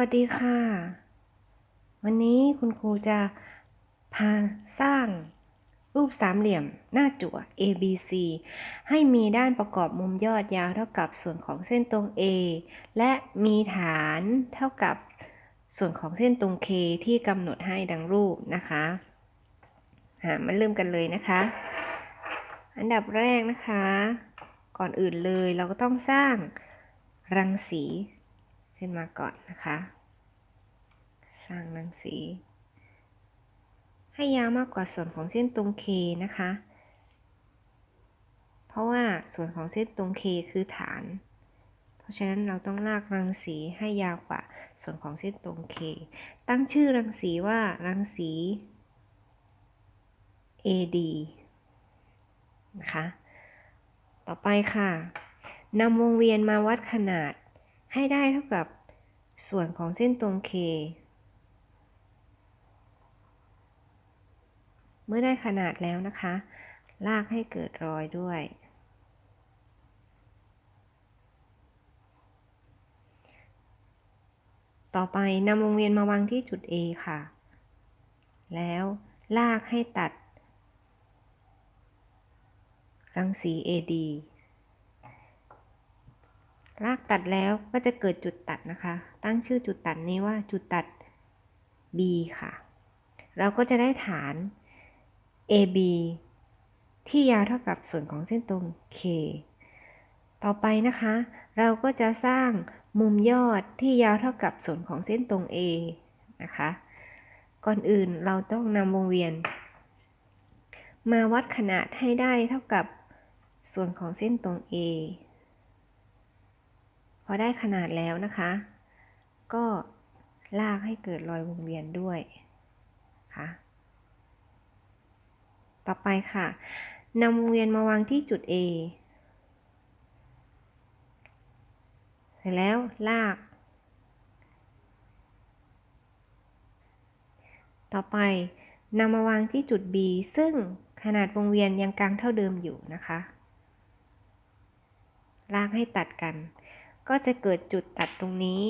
วัสดีค่ะ วันนี้คุณครูจะพาสร้างรูปสามเหลี่ยมหน้าจั่ว ABC ให้มีด้านประกอบมุมยอดยาวเท่ากับส่วนของเส้นตรง A และมีฐานเท่ากับส่วนของเส้นตรง K ที่กำหนดให้ดังรูปนะคะมาเริ่มกันเลยนะคะ อันดับแรกนะคะ ก่อนอื่นเลยเราก็ต้องสร้างรังสี ขึ้นมาก่อนนะคะ สร้างรังสี ให้ยาวมากกว่าส่วนของเส้นตรง K นะคะ เพราะว่าส่วนของเส้นตรง K คือฐาน เพราะฉะนั้นเราต้องลากรังสีให้ยาวกว่าส่วนของเส้นตรง K ตั้งชื่อรังสีว่ารังสี AD นะคะ ต่อไปค่ะนำวงเวียนมาวัดขนาด ให้ได้เท่ากับส่วนของเส้นตรง K เมื่อได้ขนาดแล้วนะคะ ลากให้เกิดรอยด้วย ต่อไปนำวงเวียนมาวางที่จุด A ค่ะ แล้วลากให้ตัดรังสี AD ลากตัดแล้วก็จะเกิดจุดตัดนะคะ ตั้งชื่อจุดตัดนี้ว่าจุดตัด B ค่ะ เราก็จะได้ฐาน AB ที่ยาวเท่ากับส่วนของเส้นตรง K ต่อไปนะคะ เราก็จะสร้างมุมยอดที่ยาวเท่ากับส่วนของเส้นตรง A นะคะ ก่อนอื่นเราต้องนำวงเวียน มาวัดขนาดให้ได้เท่ากับส่วนของเส้นตรง A พอได้ขนาดแล้วนะคะ ก็ลากให้เกิดรอยวงเวียนด้วยค่ะ ต่อไปค่ะนำวงเวียนมาวางที่จุด A เสร็จแล้วลาก ต่อไปนำมาวางที่จุด B ซึ่งขนาดวงเวียนยังกลางเท่าเดิมอยู่นะคะ ลากให้ตัดกัน ก็จะเกิดจุดตัดตรงนี้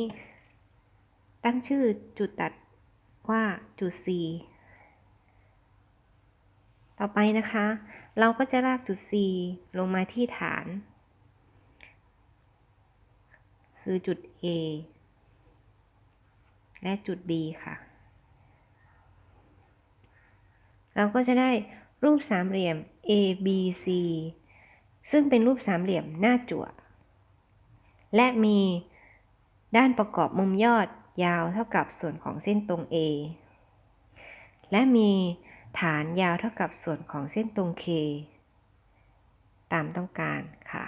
ตั้งชื่อจุดตัดว่าจุด C ต่อไปนะคะ เราก็จะลากจุด C ลงมาที่ฐาน คือจุด A และจุด B ค่ะ เราก็จะได้รูปสามเหลี่ยม ABC ซึ่งเป็นรูปสามเหลี่ยมหน้าจั่ว และมีด้านประกอบมุมยอดยาวเท่ากับส่วนของเส้นตรง A และมีฐานยาวเท่ากับส่วนของเส้นตรง K ตามต้องการค่ะ